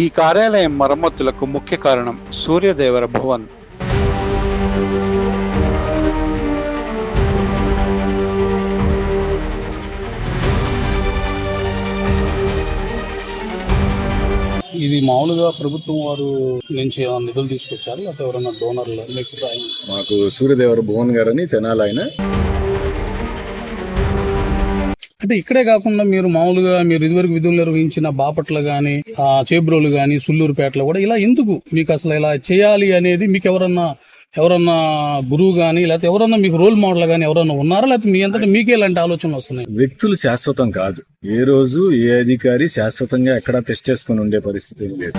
ఈ కార్యాలయం మరమ్మతులకు ముఖ్య కారణం సూర్యదేవర భవన్. ఇది మామూలుగా ప్రభుత్వం వారు నుంచి ఏమైనా నిధులు తీసుకొచ్చారు? లేకపోతే ఎవరైనా డోనర్లు మీకు సాయం మాకు సూర్యదేవర భువన్ గారని తెనాలి ఆయన. అంటే ఇక్కడే కాకుండా మీరు మామూలుగా మీరు ఇదివరకు విధులు నిర్వహించిన బాపట్ల గాని ఆ చేబ్రోలు గాని సుల్లూరుపేటలో కూడా ఇలా ఎందుకు మీకు అసలు ఇలా చేయాలి అనేది మీకు ఎవరన్నా ఎవరన్నా గురువు గాని లేకపోతే ఎవరన్నా మీకు రోల్ మోడల్ గాని ఎవరన్నా ఉన్నారా? లేకపోతే మీ అంతటా మీకే ఇలాంటి ఆలోచనలు వస్తున్నాయి? వ్యక్తులు శాశ్వతం కాదు. ఏ రోజు ఏ అధికారి శాశ్వతంగా ఎక్కడా టెస్ట్ చేసుకుని ఉండే పరిస్థితి లేదు.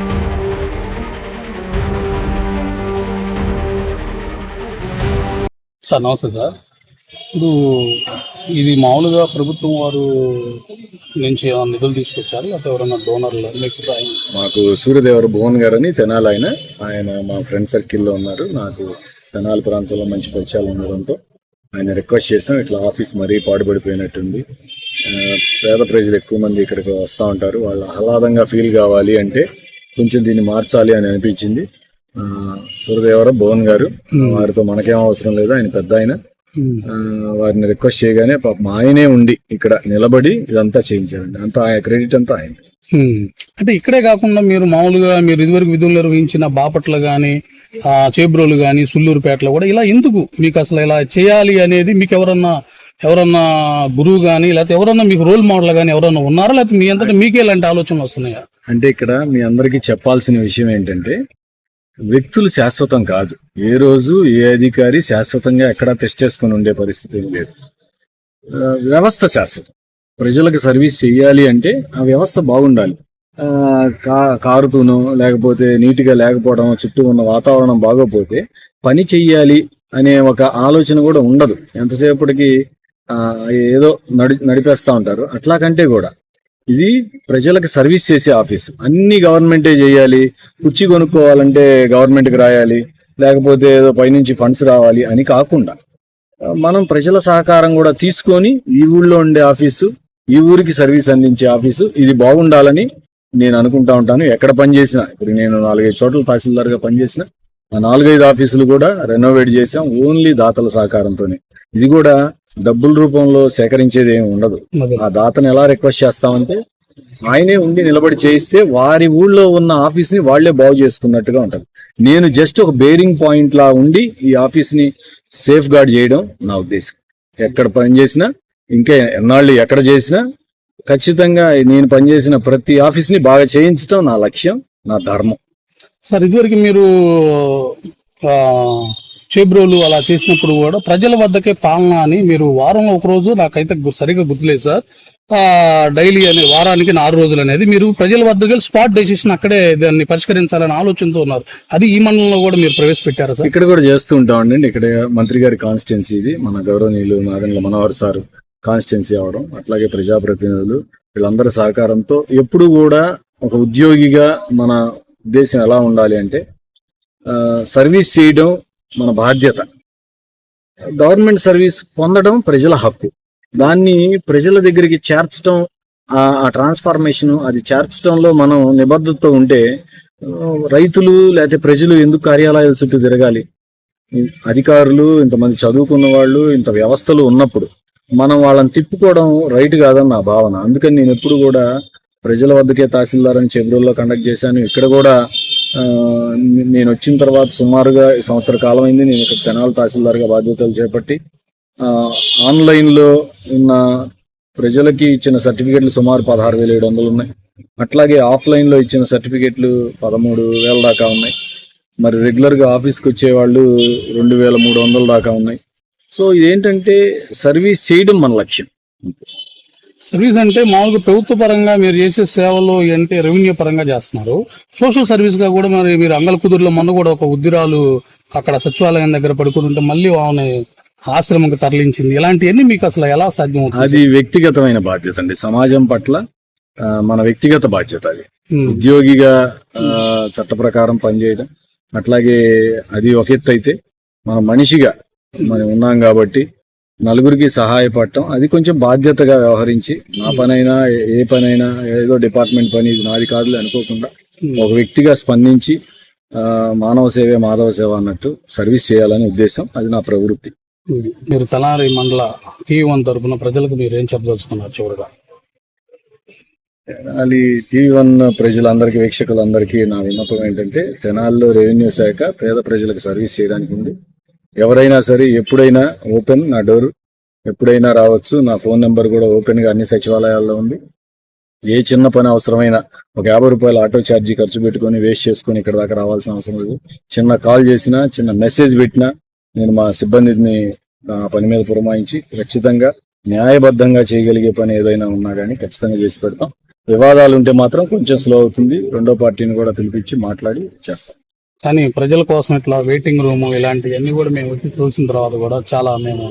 సార్ నమస్తే సార్. ఇప్పుడు ఇది మామూలుగా ప్రభుత్వం వారు నుంచి ఏమైనా నిధులు తీసుకొచ్చారు లేకపోతే ఎవరైనా డోనర్లు మీకు మాకు సూర్యదేవర భువన్ గారని తెనాలి ఆయన. ఆయన మా ఫ్రెండ్ సర్కిల్లో ఉన్నారు. నాకు తెనాలి ప్రాంతంలో మంచి పరిచయాలు ఉండడంతో ఆయన రిక్వెస్ట్ చేసాం ఇట్లా ఆఫీస్ మరీ పాడుపడిపోయినట్టుంది. ఆ, పేద ప్రజలు ఎక్కువ మంది ఇక్కడికి వస్తూ ఉంటారు. వాళ్ళు ఆహ్లాదంగా ఫీల్ కావాలి అంటే కొంచెం దీన్ని మార్చాలి అని అనిపించింది. ఆ, సూర్యదేవర భువన్ గారు. వారితో మనకేం అవసరం లేదు. ఆయన పెద్ద ఆయన. వారిని రిక్వెస్ట్ చేయగానే పాపం ఆయనే ఉండి ఇక్కడ నిలబడి ఇదంతా చేయించారండి అంతా ఆయన క్రెడిట్ అంతా ఆయన ఉమ్. అంటే ఇక్కడే కాకుండా మీరు మామూలుగా మీరు ఇదివరకు విధులు నిర్వహించిన బాపట్ల గాని ఆ చేబ్రోలు గాని సుల్లూరుపేటలో కూడా ఇలా ఎందుకు మీకు అసలు ఇలా చేయాలి అనేది మీకు ఎవరన్నా ఎవరన్నా గురువు గాని లేకపోతే ఎవరన్నా మీకు రోల్ మోడల్ గాని ఎవరన్నా ఉన్నారా? లేకపోతే మీ అంతటా మీకే ఇలాంటి ఆలోచనలు వస్తున్నాయా? అంటే ఇక్కడ మీ అందరికీ చెప్పాల్సిన విషయం ఏంటంటే వ్యక్తులు శాశ్వతం కాదు. ఏ రోజు ఏ అధికారి శాశ్వతంగా ఎక్కడా టెస్ట్ చేసుకుని ఉండే పరిస్థితి లేదు. వ్యవస్థ శాశ్వతం. ప్రజలకు సర్వీస్ చేయాలి అంటే ఆ వ్యవస్థ బాగుండాలి. ఆ, కా కారుతూనో లేకపోతే నీట్గా లేకపోవడం చుట్టూ ఉన్న వాతావరణం బాగోపోతే పని చెయ్యాలి అనే ఒక ఆలోచన కూడా ఉండదు. ఎంతసేపటికి ఏదో నడి నడిపేస్తా ఉంటారు. అట్లా కంటే కూడా ఇది ప్రజలకు సర్వీస్ చేసే ఆఫీస్. అన్ని గవర్నమెంటే చేయాలి. కుర్చీ కొనుక్కోవాలంటే గవర్నమెంట్కి రాయాలి. లేకపోతే ఏదో పైనుంచి ఫండ్స్ రావాలి అని కాకుండా మనం ప్రజల సహకారం కూడా తీసుకొని ఈ ఊళ్ళో ఉండే ఆఫీసు ఈ ఊరికి సర్వీస్ అందించే ఆఫీసు ఇది బాగుండాలని నేను అనుకుంటా ఉంటాను. ఎక్కడ పనిచేసినా ఇప్పుడు నేను నాలుగైదు చోట్ల తహసీల్దార్గా పనిచేసిన ఆ నాలుగైదు ఆఫీసులు కూడా రెనోవేట్ చేసాం ఓన్లీ దాతల సహకారంతోనే. ఇది కూడా డబ్బుల రూపంలో సేకరించేది ఏమి ఉండదు. ఆ దాతను ఎలా రిక్వెస్ట్ చేస్తామంటే ఆయనే ఉండి నిలబడి చేయిస్తే వారి ఊళ్ళో ఉన్న ఆఫీస్ని వాళ్ళే బాగు చేసుకున్నట్టుగా ఉంటది. నేను జస్ట్ ఒక బేరింగ్ పాయింట్ లా ఉండి ఈ ఆఫీస్ని సేఫ్ గార్డ్ చేయడం నా ఉద్దేశం. ఎక్కడ పని చేసినా ఇంకా ఎన్నాళ్ళు ఎక్కడ చేసినా ఖచ్చితంగా నేను పనిచేసిన ప్రతి ఆఫీస్ని బాగా చేయించడం నా లక్ష్యం నా ధర్మం. సార్ ఇదివరకు మీరు ఆ, చేబ్రోలు అలా చేసినప్పుడు కూడా ప్రజల వద్దకే పాలన అని మీరు వారంలో ఒక రోజు నాకైతే సరిగ్గా గుర్తులేదు సార్. డైలీ అనే వారానికి నాలుగు రోజులు అనేది మీరు ప్రజల వద్దకు స్పాట్ డెసిషన్ అక్కడే దాన్ని పరిష్కరించాలని ఆలోచనతో ఉన్నారు. అది ఈ మండలంలో కూడా మీరు ప్రవేశపెట్టారు సార్? ఇక్కడ కూడా చేస్తూ ఉంటామండి ఇక్కడ మంత్రి గారి కాన్స్టిట్యున్సీ ఇది. మన గౌరవనీయులు నాగండ్ల మనోహర్ సార్ కాన్స్టిట్యున్సీ అవడం అట్లాగే ప్రజాప్రతినిధులు వీళ్ళందరి సహకారంతో ఎప్పుడు కూడా ఒక ఉద్యోగిగా మన దేశం ఎలా ఉండాలి అంటే సర్వీస్ చేయడం మన బాధ్యత. గవర్నమెంట్ సర్వీస్ పొందడం ప్రజల హక్కు. దాన్ని ప్రజల దగ్గరికి చేర్చడం ఆ- ట్రాన్స్ఫార్మేషన్ అది చేర్చడంలో మనం నిబద్ధతతో ఉంటే రైతులు లేకపోతే ప్రజలు ఎందుకు కార్యాలయాల చుట్టూ తిరగాలి? అధికారులు ఇంతమంది చదువుకున్న వాళ్ళు ఇంత వ్యవస్థలు ఉన్నప్పుడు మనం వాళ్ళని తిప్పుకోవడం రైట్ కాదని నా భావన. అందుకని నేను ఎప్పుడు కూడా ప్రజల వద్దకే తహసీల్దార్ అని చెబ్రోల్లో కండక్ట్ చేశాను. ఇక్కడ కూడా నేను వచ్చిన తర్వాత సుమారుగా ఈ సంవత్సర కాలం అయింది నేను ఇక్కడ తెనాలి తహసీల్దార్గా బాధ్యతలు చేపట్టి ఆన్లైన్లో ఉన్న ప్రజలకి ఇచ్చిన సర్టిఫికెట్లు సుమారు పదహారు వేల ఏడు వందలు ఉన్నాయి. అట్లాగే ఆఫ్లైన్లో ఇచ్చిన సర్టిఫికెట్లు పదమూడు వేల దాకా ఉన్నాయి. మరి రెగ్యులర్గా ఆఫీస్కి వచ్చేవాళ్ళు రెండు వేల మూడు వందల దాకా ఉన్నాయి. సో ఇదేంటంటే సర్వీస్ చేయడం మన లక్ష్యం. సర్వీస్ అంటే మామూలుగా ప్రభుత్వ పరంగా మీరు చేసే సేవలు అంటే రెవెన్యూ పరంగా చేస్తున్నారు. సోషల్ సర్వీస్గా కూడా మరి మీరు అంగల కుదురులో మొన్న కూడా ఒక ఉద్దిరాలు అక్కడ సచివాలయం దగ్గర పడుకుని ఉంటే మళ్ళీ ఆమె ఆశ్రమంకి తరలించింది. ఇలాంటివన్నీ మీకు అసలు ఎలా సాధ్యం అది వ్యక్తిగతమైన బాధ్యత అండి. సమాజం పట్ల మన వ్యక్తిగత బాధ్యత అది. ఉద్యోగిగా చట్ట ప్రకారం పనిచేయడం అట్లాగే అది ఒక ఎత్తు అయితే మన మనిషిగా మనం ఉన్నాం కాబట్టి నలుగురికి సహాయపడటం అది కొంచెం బాధ్యతగా వ్యవహరించి నా పనైనా ఏ- పనైనా ఏదో డిపార్ట్మెంట్ పని ఇది నాది కాదులే అనుకోకుండా ఒక వ్యక్తిగా స్పందించి మానవ సేవే మాధవ సేవ అన్నట్టు సర్వీస్ చేయాలనే ఉద్దేశం అది నా ప్రవృత్తి. మీరు తలారి మండల టీవీ వన్ తరపున ప్రజలకు మీరు ఏం చెప్పదలుచుకున్నారు చివరిగా? తెనాలి టీవీ వన్ ప్రజలందరికీ వీక్షకులందరికీ నా విన్నపం ఏంటంటే తెనాలిలో రెవెన్యూ శాఖ పేద ప్రజలకు సర్వీస్ చేయడానికి ఉంది. ఎవరైనా సరే ఎప్పుడైనా ఓపెన్ నా డోర్. ఎప్పుడైనా రావచ్చు. నా ఫోన్ నెంబర్ కూడా ఓపెన్గా అన్ని సచివాలయాల్లో ఉంది. ఏ చిన్న పని అవసరమైనా ఒక యాభై రూపాయల ఆటో ఛార్జీ ఖర్చు పెట్టుకొని వేస్ట్ చేసుకొని ఇక్కడ దాకా రావాల్సిన అవసరం లేదు. చిన్న కాల్ చేసినా చిన్న మెసేజ్ పెట్టినా నేను మా సిబ్బందిని నా పని మీద పురమాయించి ఖచ్చితంగా న్యాయబద్ధంగా చేయగలిగే పని ఏదైనా ఉన్నా కానీ ఖచ్చితంగా చేసి పెడతాం. వివాదాలు ఉంటే మాత్రం కొంచెం స్లో అవుతుంది. రెండో పార్టీని కూడా పిలిపించి మాట్లాడి చేస్తాం. కానీ ప్రజల కోసం ఇట్లా వెయిటింగ్ రూమ్ ఇలాంటివన్నీ కూడా మేము వచ్చి చూసిన తర్వాత కూడా చాలా మేము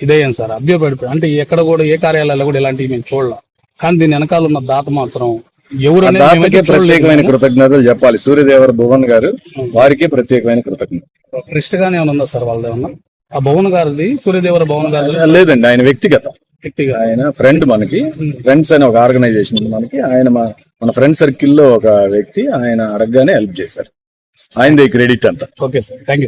ఇదయ్యాం సార్ అభ్యపడిపోయి అంటే ఎక్కడ కూడా ఏ కార్యాలయాల్లో కూడా ఇలాంటివి మేము చూడలేం. కానీ దీని వెనకాల ఉన్న దాత మాత్రం ఎవరు ఆ అనేది మేమైతే దాతకే చూడలేదు. ప్రత్యేకమైన కృతజ్ఞతలు చెప్పాలి. సూర్యదేవర భువన్ గారు వారికి ప్రత్యేకమైన కృతజ్ఞత రిస్ట్ గానే ఉందా సార్ వాళ్ళది ఏమన్నా? ఆ భవన్ గారిది సూర్యదేవర భవన్ గారిది? లేదండి ఆయన వ్యక్తిగత. వ్యక్తిగా ఆయన ఫ్రెండ్ మనకి. ఫ్రెండ్స్ అనే ఒక ఆర్గనైజేషన్ మనకి. ఆయన మన ఫ్రెండ్ సర్కిల్లో ఒక వ్యక్తి ఆయన అడగగానే హెల్ప్ చేశారు. ఆయనది క్రెడిట్ అంతా ఓకే సార్. థ్యాంక్